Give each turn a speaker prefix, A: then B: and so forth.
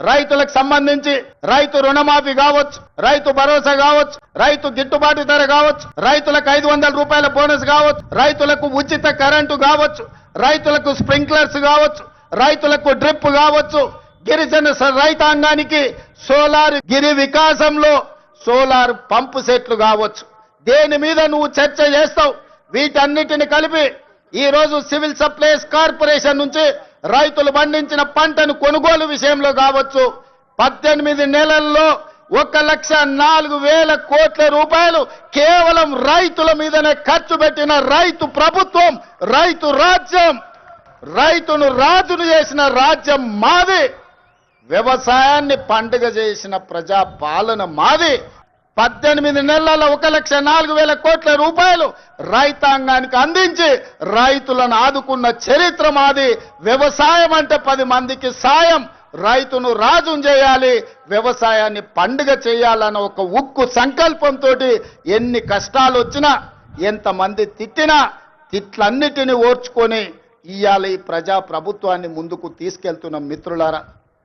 A: రైతులకు సంబంధించి రైతు రుణమాఫీ కావచ్చు రైతు భరోసా కావచ్చు రైతు గిట్టుబాటు ధర కావచ్చు రైతులకు ఐదు వందల రూపాయల బోనస్ కావచ్చు రైతులకు ఉచిత కరెంటు కావచ్చు రైతులకు స్ప్రింక్లర్స్ కావచ్చు రైతులకు డ్రిప్ కావచ్చు. గిరిజన స- రైతాంగానికి సోలార్ గిరి వికాసంలో సోలార్ పంపు సెట్లు కావచ్చు. దేని మీద నువ్వు చర్చ చేస్తావు? వీటన్నిటిని కలిపి ఈ రోజు సివిల్ సప్లైస్ కార్పొరేషన్ నుంచి రైతులు పండించిన పంటను కొనుగోలు విషయంలో కావచ్చు పద్దెనిమిది నెలల్లో ఒక లక్ష నాలుగు వేల కోట్ల రూపాయలు కేవలం రైతుల మీదనే ఖర్చు పెట్టిన రైతు ప్రభుత్వం రైతు రాజ్యం రైతును రాజును చేసిన రాజ్యం మాది. వ్యవసాయాన్ని పండుగ చేసిన ప్రజా పాలన మాది. పద్దెనిమిది నెలల ఒక లక్ష నాలుగు వేల కోట్ల రూపాయలు రైతాంగానికి అందించి రైతులను ఆదుకున్న చరిత్ర మాది. వ్యవసాయం అంటే పది మందికి సాయం. రైతును రాజు చేయాలి. వ్యవసాయాన్ని పండుగ చేయాలన్న ఒక ఉక్కు సంకల్పంతో ఎన్ని కష్టాలు వచ్చినా ఎంతమంది తిట్టినా తిట్లన్నిటిని ఓర్చుకొని ఇవాళ ఈ ప్రజా ప్రభుత్వాన్ని ముందుకు తీసుకెళ్తున్న మిత్రులారా.